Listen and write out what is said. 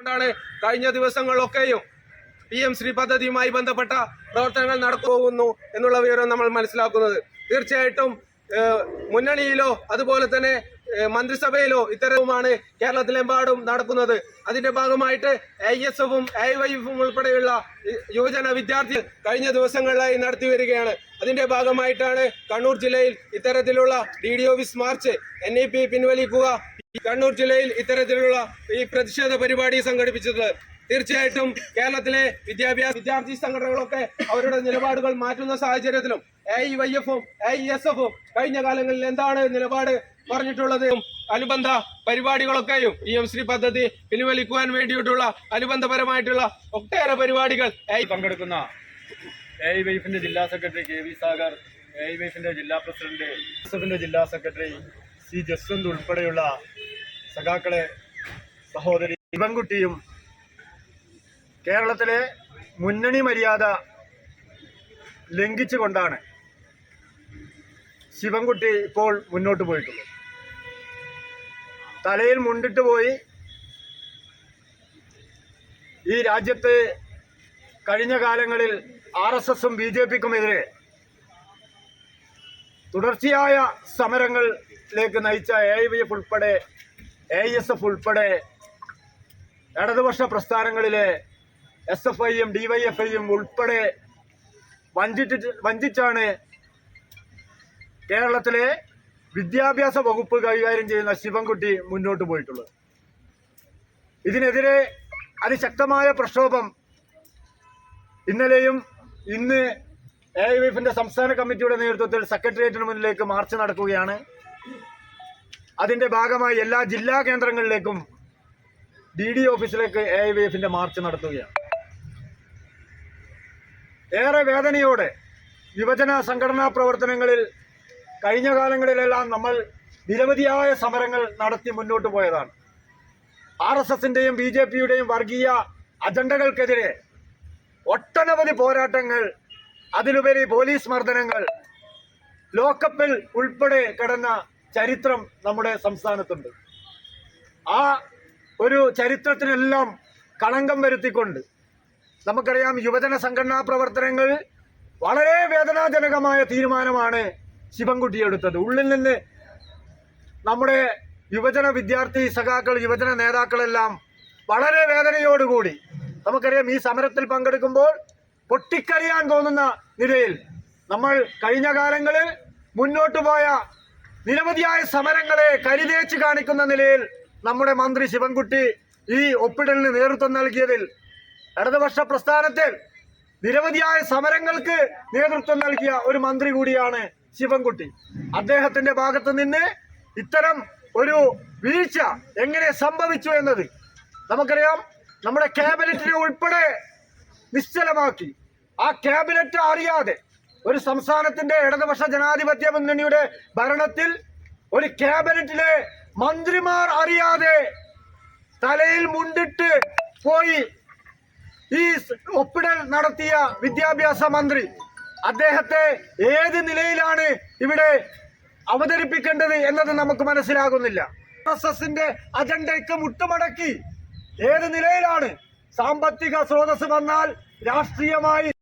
കൊണ്ടാണ് കഴിഞ്ഞ ദിവസങ്ങളിലൊക്കെയും P M Shri പദ്ധതിയുമായി ബന്ധപ്പെട്ട പ്രവർത്തനങ്ങൾ നടക്കുന്നു എന്നുള്ള വിവരം നമ്മൾ മനസ്സിലാക്കുന്നത്. തീർച്ചയായിട്ടും മുന്നണിയിലോ അതുപോലെ തന്നെ മന്ത്രിസഭയിലോ ഇത്തരവുമാണ് കേരളത്തിലെമ്പാടും നടക്കുന്നത്. അതിന്റെ ഭാഗമായിട്ട് ഐ എസ് എഫും ഐ വൈ എഫും ഉൾപ്പെടെയുള്ള യുവജന വിദ്യാർത്ഥികൾ കഴിഞ്ഞ ദിവസങ്ങളിലായി നടത്തി വരികയാണ്. അതിന്റെ ഭാഗമായിട്ടാണ് കണ്ണൂർ ജില്ലയിൽ ഇത്തരത്തിലുള്ള D D office march N E P പിൻവലിക്കുക Kannur ജില്ലയിൽ ഇത്തരത്തിലുള്ള ഈ പ്രതിഷേധ പരിപാടി സംഘടിപ്പിച്ചത് തീർച്ചയായിട്ടും കേരളത്തിലെ വിദ്യാഭ്യാസ വിദ്യാർത്ഥി സംഘടനകളൊക്കെ അവരുടെ നിലപാടുകൾ മാറ്റുന്ന സാഹചര്യത്തിലും എ ഇ വൈ എഫും എ എസ് എഫും കഴിഞ്ഞ കാലങ്ങളിൽ എന്താണ് നിലപാട് പറഞ്ഞിട്ടുള്ളത്? അനുബന്ധ പരിപാടികളൊക്കെയും പി എം ശ്രീ പദ്ധതി പിൻവലിക്കുവാൻ വേണ്ടിയിട്ടുള്ള അനുബന്ധപരമായിട്ടുള്ള ഒട്ടേറെ പരിപാടികൾ പങ്കെടുക്കുന്ന എ ഐ വൈഫിന്റെ ജില്ലാ secretary K V Sagar A I വൈഫിന്റെ ജില്ലാ പ്രസിഡന്റ് ജില്ലാ സെക്രട്ടറി സി ജസ്വന്ത് ഉൾപ്പെടെയുള്ള സഖാക്കളെ സഹോദരി ശിവൻകുട്ടിയും കേരളത്തിലെ മുന്നണി മര്യാദ ലംഘിച്ചുകൊണ്ടാണ് ശിവൻകുട്ടി ഇപ്പോൾ മുന്നോട്ട് പോയിട്ടുള്ളത്. തലയിൽ മുണ്ടിട്ട് പോയി ഈ രാജ്യത്ത് കഴിഞ്ഞ കാലങ്ങളിൽ ആർ എസ് എസും ബി ജെ പിക്കുമെതിരെ തുടർച്ചയായ സമരങ്ങളിലേക്ക് നയിച്ച എ ഐ വി എഫ് ഉൾപ്പെടെ എ എസ് എഫ് ഉൾപ്പെടെ ഇടതുപക്ഷ പ്രസ്ഥാനങ്ങളിലെ എസ് എഫ് ഐയും ഡി വൈ എഫ് ഐയും ഉൾപ്പെടെ വഞ്ചിച്ച് വഞ്ചിച്ചാണ് കേരളത്തിലെ വിദ്യാഭ്യാസ വകുപ്പ് കൈകാര്യം ചെയ്യുന്ന ശിവൻകുട്ടി മുന്നോട്ട് പോയിട്ടുള്ളത്. ഇതിനെതിരെ അതിശക്തമായ പ്രക്ഷോഭം ഇന്നലെയും ഇന്ന് എ ഐ സംസ്ഥാന കമ്മിറ്റിയുടെ നേതൃത്വത്തിൽ സെക്രട്ടേറിയറ്റിന് മുന്നിലേക്ക് മാർച്ച് നടക്കുകയാണ്. അതിന്റെ ഭാഗമായി എല്ലാ ജില്ലാ കേന്ദ്രങ്ങളിലേക്കും ഡി ഡി ഓഫീസിലേക്ക് എ ഐ വി എഫിന്റെ മാർച്ച് നടത്തുകയാണ്. ഏറെ വേദനയോടെ യുവജന സംഘടനാ പ്രവർത്തനങ്ങളിൽ കഴിഞ്ഞ കാലങ്ങളിലെല്ലാം നമ്മൾ നിരവധിയായ സമരങ്ങൾ നടത്തി മുന്നോട്ട് പോയതാണ്. ആർ എസ് എസിന്റെയും ബി ജെ പിയുടെയും വർഗീയ അജണ്ടകൾക്കെതിരെ ഒട്ടനവധി പോരാട്ടങ്ങൾ അതിലുപരി പോലീസ് മർദ്ദനങ്ങൾ ലോക്കപ്പിൽ ഉൾപ്പെടെ കിടന്ന ചരിത്രം നമ്മുടെ സംസ്ഥാനത്തുണ്ട്. ആ ഒരു ചരിത്രത്തിനെല്ലാം കളങ്കം വരുത്തിക്കൊണ്ട് നമുക്കറിയാം യുവജന സംഘടനാ പ്രവർത്തനങ്ങൾ വളരെ വേദനാജനകമായ തീരുമാനമാണ് ശിവൻകുട്ടി എടുത്തത്. ഉള്ളിൽ നിന്ന് നമ്മുടെ യുവജന വിദ്യാർത്ഥി സഖാക്കൾ യുവജന നേതാക്കളെല്ലാം വളരെ വേദനയോടുകൂടി നമുക്കറിയാം ഈ സമരത്തിൽ പങ്കെടുക്കുമ്പോൾ പൊട്ടിക്കറിയാൻ തോന്നുന്ന നിലയിൽ നമ്മൾ കഴിഞ്ഞ കാലങ്ങളിൽ മുന്നോട്ടു പോയ നിരവധിയായ സമരങ്ങളെ കരിതേച്ച് കാണിക്കുന്ന നിലയിൽ നമ്മുടെ മന്ത്രി ശിവൻകുട്ടി ഈ ഒപ്പിടലിന് നേതൃത്വം നൽകിയതിൽ ഇടതുപക്ഷ പ്രസ്ഥാനത്തിൽ നിരവധിയായ സമരങ്ങൾക്ക് നേതൃത്വം നൽകിയ ഒരു മന്ത്രി കൂടിയാണ് ശിവൻകുട്ടി. അദ്ദേഹത്തിന്റെ ഭാഗത്ത് നിന്ന് ഇത്തരം ഒരു വീഴ്ച എങ്ങനെ സംഭവിച്ചു എന്നത് നമുക്കറിയാം. നമ്മുടെ ക്യാബിനറ്റിനെ ഉൾപ്പെടെ നിശ്ചലമാക്കി. ആ ക്യാബിനറ്റ് അറിയാതെ ഒരു സംസ്ഥാനത്തിന്റെ ഇടതുപക്ഷ ജനാധിപത്യ മുന്നണിയുടെ ഭരണത്തിൽ ഒരു ക്യാബിനറ്റിലെ മന്ത്രിമാർ അറിയാതെ തലയിൽ മുണ്ടിട്ട് പോയി ഈ ഒപ്പിടൽ നടത്തിയ വിദ്യാഭ്യാസ മന്ത്രി അദ്ദേഹത്തെ ഏത് നിലയിലാണ് ഇവിടെ അവതരിപ്പിക്കേണ്ടത് എന്നത് നമുക്ക് മനസ്സിലാകുന്നില്ല. എസ് എസിന്റെ അജണ്ടയ്ക്ക് മുട്ടുമടക്കി ഏത് നിലയിലാണ് സാമ്പത്തിക സ്രോതസ് വന്നാൽ രാഷ്ട്രീയമായി